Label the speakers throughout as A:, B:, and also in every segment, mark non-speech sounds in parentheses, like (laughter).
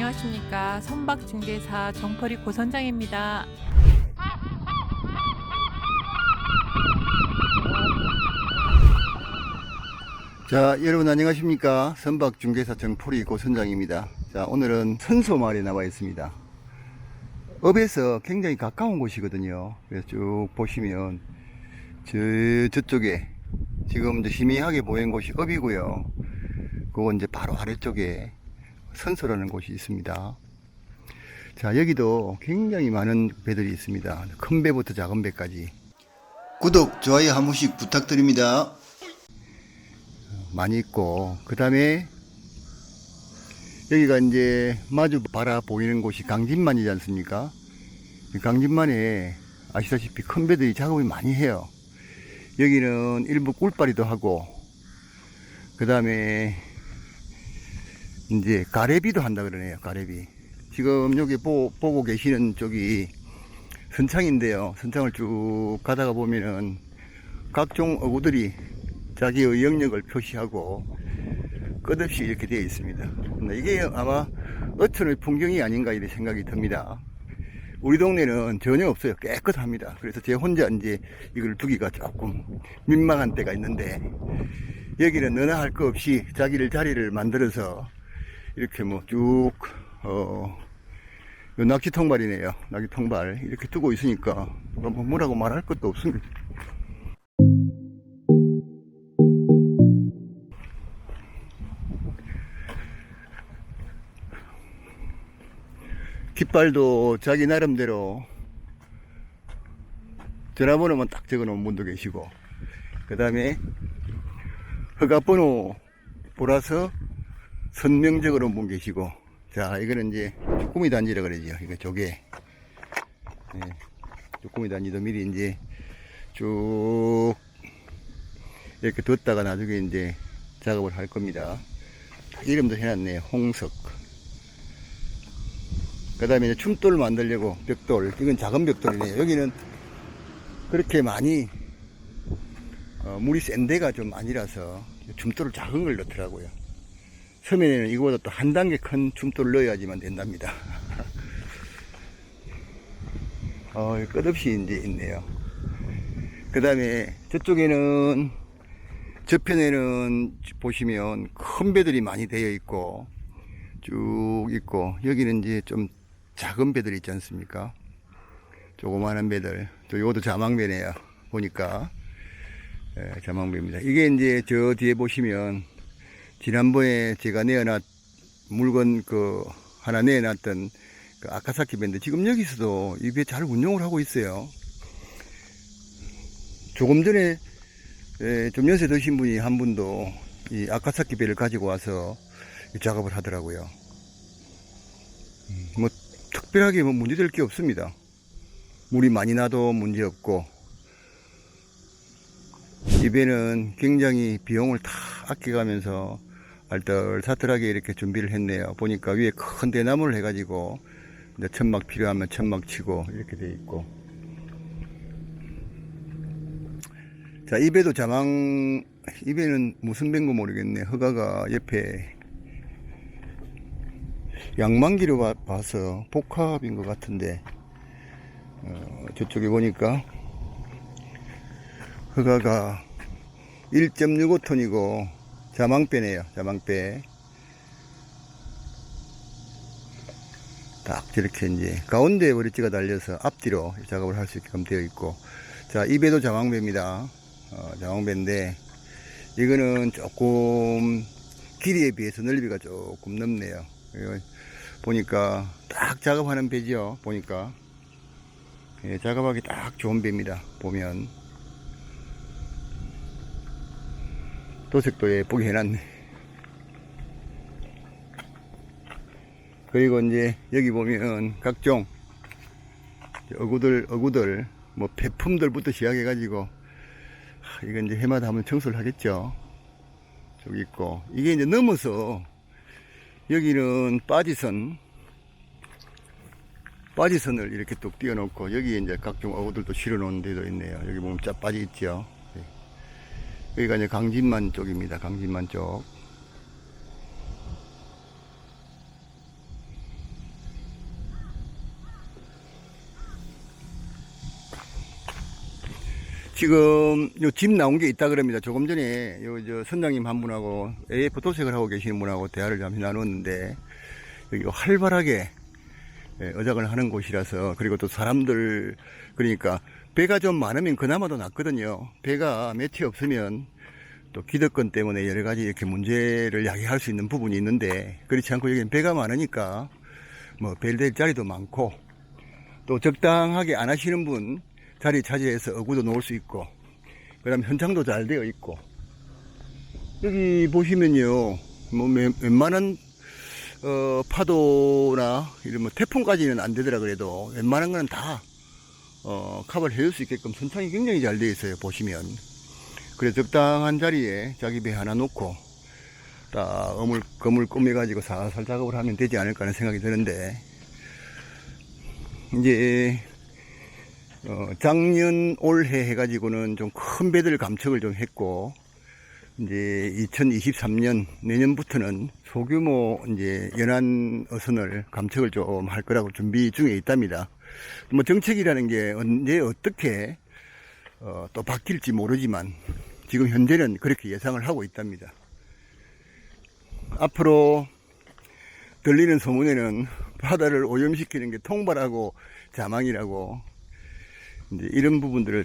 A: 안녕하십니까. 선박 중개사 정퍼리 고선장입니다.
B: 자, 여러분 안녕하십니까? 선박 중개사 정포리 고선장입니다. 자, 오늘은 선소마을에 나와 있습니다. 업에서 굉장히 가까운 곳이거든요. 그래서 쭉 보시면, 저, 저쪽에, 지금 이제 희미하게 보이는 곳이 업이고요. 그건 이제 바로 아래쪽에 선소라는 곳이 있습니다. 자, 여기도 굉장히 많은 배들이 있습니다. 큰 배부터 작은 배까지. 구독, 좋아요 한 번씩 부탁드립니다. 많이 있고 그 다음에 여기가 이제 마주 바라 보이는 곳이 강진만이지 않습니까? 이 강진만에 아시다시피 큰 배들이 작업을 많이 해요. 여기는 일부 꿀빨이도 하고 그 다음에 이제 가래비도 한다 그러네요. 가래비. 지금 여기 보, 보고 계시는 쪽이 선창인데요. 선창을 쭉 가다가 보면은 각종 어구들이 자기의 영역을 표시하고 끝없이 이렇게 되어 있습니다. 이게 아마 어촌의 풍경이 아닌가 이런 생각이 듭니다. 우리 동네는 전혀 없어요. 깨끗합니다. 그래서 제 혼자 이제 이걸 두기가 조금 민망한 때가 있는데 여기는 너나 할거 없이 자기를 자리를 만들어서 이렇게 뭐 쭉, 어, 요 낙지 통발이네요. 낙지 통발. 이렇게 두고 있으니까 뭐 뭐라고 말할 것도 없습니다. 깃발도 자기 나름대로 전화번호만 딱 적어 놓은 분도 계시고 그 다음에 허가번호 보라서 선명적으로 온분 계시고 자 이거는 이제 쭈꾸미 단지라 그러죠. 이거 조개. 네, 쭈꾸미 단지도 미리 이제 쭉 이렇게 뒀다가 나중에 이제 작업을 할 겁니다. 이름도 해놨네요. 홍석. 그 다음에 춤돌 만들려고 벽돌 이건 작은 벽돌이네요. 여기는 그렇게 많이 어, 물이 센 데가 좀 아니라서 춤돌을 작은 걸 넣더라고요 서면에는 이거보다 또 한 단계 큰 춤돌을 넣어야지만 된답니다 (laughs) 어, 끝없이 이제 있네요 그 다음에 저쪽에는 저편에는 보시면 큰 배들이 많이 되어 있고 쭉 있고 여기는 이제 좀 작은 배들 있지 않습니까? 조그마한 배들. 또 이것도 자망배네요. 보니까. 예, 자망배입니다. 이게 이제 저 뒤에 보시면 지난번에 제가 내어놨 물건 그 하나 내어놨던 그 아카사키 밴드 지금 여기서도 이 배 잘 운용을 하고 있어요. 조금 전에 예, 좀 연세 드신 분이 한 분도 이 아카사키 배를 가지고 와서 이 작업을 하더라고요. 음, 뭐 특별하게 뭐 문제될 게 없습니다. 물이 많이 나도 문제 없고 이 배는 굉장히 비용을 다 아껴가면서 알뜰사뜰하게 이렇게 준비를 했네요. 보니까 위에 큰 대나무를 해가지고 이제 천막 필요하면 천막 치고 이렇게 돼 있고 자, 이 배도 자망, 이 배는 무슨 배인고 모르겠네. 허가가 옆에 양만기로 봐, 봐서 복합인 것 같은데, 어, 저쪽에 보니까 허가가 1.65톤이고 자망배네요. 자망배. 딱 저렇게 이제 가운데에 버리지가 달려서 앞뒤로 작업을 할 수 있게끔 되어 있고 자, 이 배도 자망배입니다. 어, 자망배인데 이거는 조금 길이에 비해서 넓이가 조금 넓네요. 이거 보니까 딱 작업하는 배지요. 보니까 예, 작업하기 딱 좋은 배입니다. 보면 도색도 예쁘게 해놨네. 그리고 이제 여기 보면 각종 어구들 어구들 뭐 폐품들부터 시작해 가지고 하, 이건 이제 해마다 한번 청소를 하겠죠. 저기 있고 이게 이제 넘어서 여기는 빠지선 빠지선을 이렇게 뚝 띄워놓고 여기 이제 각종 어구들도 실어 놓은 데도 있네요. 여기 보면 쫙 빠지 있죠. 여기가 이제 강진만 쪽입니다. 강진만 쪽. 지금 요 집 나온 게 있다 그럽니다. 조금 전에 요 저 선장님 한 분하고 AF 도색을 하고 계시는 분하고 대화를 잠시 나눴는데 여기 활발하게 예, 어작을 하는 곳이라서 그리고 또 사람들 그러니까 배가 좀 많으면 그나마도 낫거든요. 배가 몇이 없으면 또 기득권 때문에 여러 가지 이렇게 문제를 야기할 수 있는 부분이 있는데 그렇지 않고 여기는 배가 많으니까 뭐 벨될 자리도 많고 또 적당하게 안 하시는 분 자리 차지해서 어구도 놓을 수 있고 그다음 현장도 잘 되어 있고 여기 보시면요 뭐 웬- 웬만한 어, 파도나 이런 뭐 태풍까지는 안 되더라 그래도 웬만한 거는 다 어, 커버를 해줄 수 있게끔 선창이 굉장히 잘 되어 있어요 보시면 그래 적당한 자리에 자기 배 하나 놓고 딱 어물 거물 꾸며 가지고 살살 작업을 하면 되지 않을까 하는 생각이 드는데 이제 어, 작년 올해 해가지고는 좀 큰 배들 감축을 좀 했고 이제 2023년 내년부터는 소규모 이제 연안 어선을 감축을 좀 할 거라고 준비 중에 있답니다. 뭐 정책이라는 게 언제 어떻게 어, 또 바뀔지 모르지만 지금 현재는 그렇게 예상을 하고 있답니다. 앞으로 들리는 소문에는 바다를 오염시키는 게 통발하고 자망이라고 이제 이런 부분들을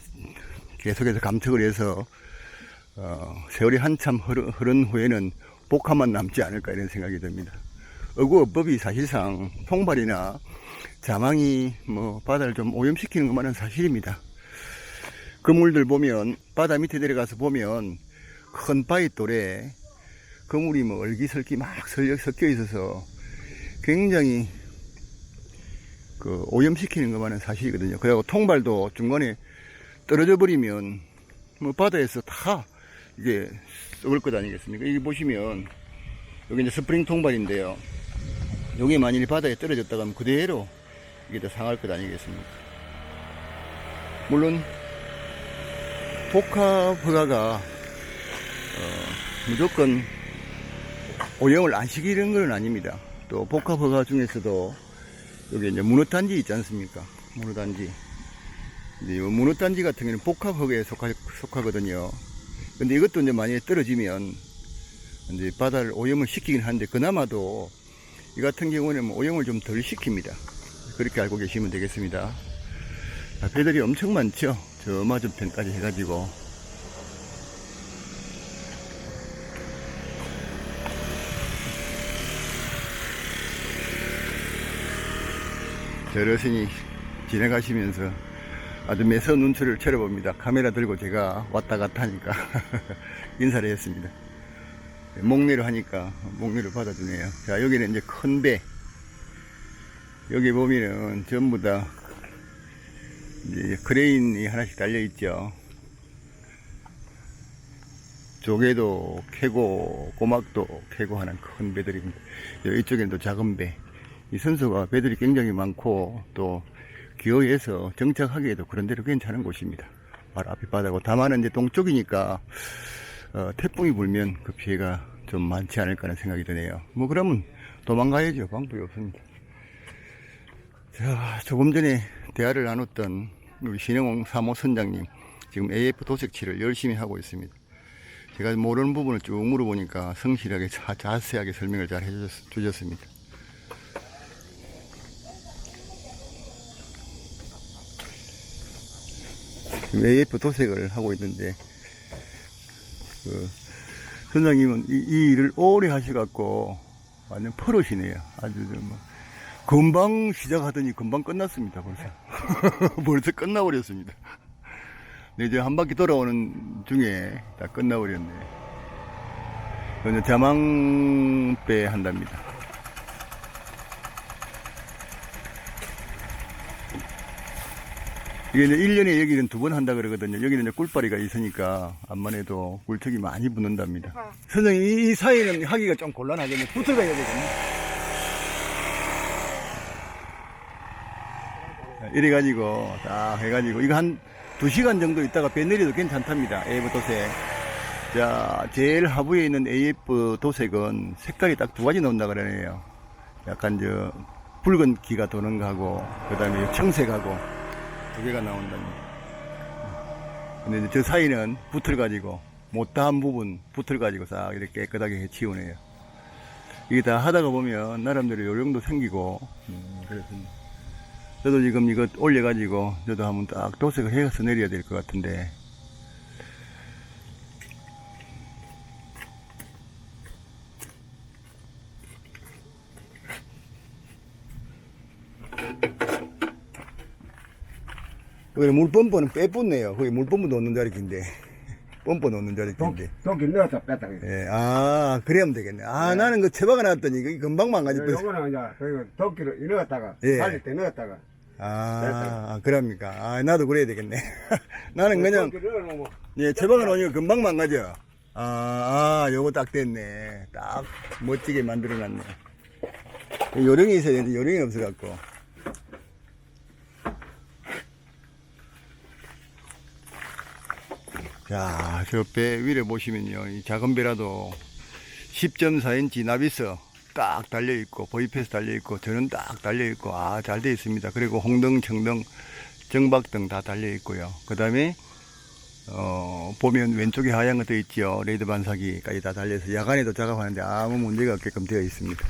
B: 계속해서 감축을 해서 어, 세월이 한참 흐르, 흐른 후에는 복합만 남지 않을까 이런 생각이 듭니다. 어구어법이 사실상 통발이나 자망이 뭐 바다를 좀 오염시키는 것만은 사실입니다. 그물들 보면 바다 밑에 내려가서 보면 큰 바위 돌에 그물이 뭐 얼기설기 막 설- 섞여 있어서 굉장히 그 오염시키는 것만은 사실이거든요. 그리고 통발도 중간에 떨어져 버리면 뭐 바다에서 다 이게 썩을 것 아니겠습니까? 여기 보시면 여기 이제 스프링 통발인데요. 여기 만일에 바다에 떨어졌다가 하면 그대로 이게 다 상할 것 아니겠습니까? 물론 복합 허가가 어, 무조건 오염을 안 시키는 건 아닙니다. 또 복합 허가 중에서도 여기 이제 문어단지 있지 않습니까? 문어단지. 이 문어단지 같은 경우는 복합 허가에 속하, 속하거든요. 근데 이것도 이제 만약에 떨어지면 이제 바다를 오염을 시키긴 하는데 그나마도 이 같은 경우는 뭐 오염을 좀 덜 시킵니다. 그렇게 알고 계시면 되겠습니다. 아, 배들이 엄청 많죠. 저 맞은편까지 해가지고. 저 어르신이 지나가시면서 아주 매서운 눈초리를 쳐다봅니다. 카메라 들고 제가 왔다 갔다 하니까 (laughs) 인사를 했습니다. 목내를 하니까 목내를 받아주네요. 자, 여기는 이제 큰 배. 여기 보면은 전부 다 이제 크레인이 하나씩 달려 있죠. 조개도 캐고 꼬막도 캐고 하는 큰 배들입니다. 이쪽에는 또 작은 배. 이 선수가 배들이 굉장히 많고 또 기어에서 정착하기에도 그런 데로 괜찮은 곳입니다. 바로 앞이 바다고 다만은 이제 동쪽이니까 어, 태풍이 불면 그 피해가 좀 많지 않을까 하는 생각이 드네요. 뭐 그러면 도망가야죠. 방법이 없습니다. 자, 조금 전에 대화를 나눴던 우리 신영홍 사모 선장님 지금 AF 도색칠을 열심히 하고 있습니다. 제가 모르는 부분을 쭉 물어보니까 성실하게 자, 자세하게 설명을 잘 해주셨습니다. 지금 AF 도색을 하고 있는데 그 선장님은 이, 이 일을 오래 하셔갖고 완전 프로시네요. 아주 좀 뭐, 금방 시작하더니 금방 끝났습니다. 벌써 (laughs) 벌써 끝나버렸습니다. 네, 이제 한 바퀴 돌아오는 중에 다 끝나버렸네. 이제 자망배 한답니다. 이게 이제 1년에 여기는 두 번 한다 그러거든요. 여기는 이제 꿀바리가 있으니까 암만 해도 꿀떡이 많이 붙는답니다. 선생님, 이, 이 사이는 하기가 좀 곤란하겠네. 붙어가야 되겠네. 이래가지고, 딱 해가지고, 이거 한두 시간 정도 있다가 배 내려도 괜찮답니다. AF 도색. 자, 제일 하부에 있는 AF 도색은 색깔이 딱 두 가지 나온다 그러네요. 약간 저, 붉은 기가 도는 거하고, 그 다음에 청색하고, 두 개가 나온답니다. 근데 이제 저 사이는 붓을 가지고 못다한 부분 붓을 가지고 싹 이렇게 깨끗하게 해치우네요. 이게 다 하다가 보면 나름대로 요령도 생기고 음, 그렇습니다. 저도 지금 이거 올려가지고 저도 한번 딱 도색을 해서 내려야 될 것 같은데 여기 물펌프는 빼붙네요. 거기 물펌프 놓는 자리인데 (laughs) 펌프 놓는 자리인데.
C: 도끼 넣어서 뺐다. 그래.
B: 예, 아, 그래야면 되겠네. 아, 나는 그 나왔더니 이게 금방 망가질 뻔
C: 요거는 이제 그 도끼를 넣었다가
B: 예.
C: 살릴 때 넣었다가
B: 아, 그럽니까? 아, 나도 그래야 되겠네. (laughs) 나는 그냥,
C: 넣어놓으면
B: 예, 채바가 놓으니까 금방 망가져. 아, 아, 요거 딱 됐네. 딱 멋지게 만들어 놨네. 요령이 있어야 되는데 요령이 없어갖고. 자, 저 배 위를 보시면요. 이 작은 배라도 10.4인치 나비스 딱 달려있고, 보이패스 달려있고, 저는 딱 달려있고, 아, 잘 되어 있습니다. 그리고 홍등, 청등, 정박등 다 달려있고요. 그 다음에, 어, 보면 왼쪽에 하얀 거떠 있죠. 레이드 반사기까지 다 달려서 야간에도 작업하는데 아무 문제가 없게끔 되어 있습니다.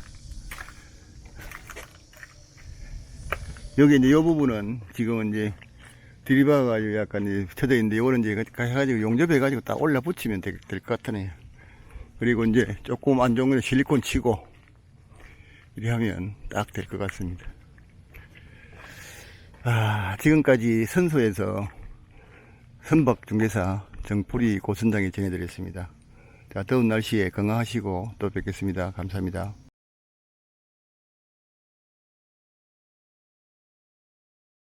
B: 여기 이제 이 부분은 지금은 이제 들이박아가지고 약간 이제 쳐져 있는데 이거는 이제 해가지고 용접해가지고 딱 올라 붙이면 될 것 같으네요. 그리고 이제 조금 안 좋은 건 실리콘 치고 이렇게 하면 딱 될 것 같습니다. 아, 지금까지 선소에서 선박 중개사 정풀이 고선장이 전해드렸습니다. 자, 더운 날씨에 건강하시고 또 뵙겠습니다. 감사합니다.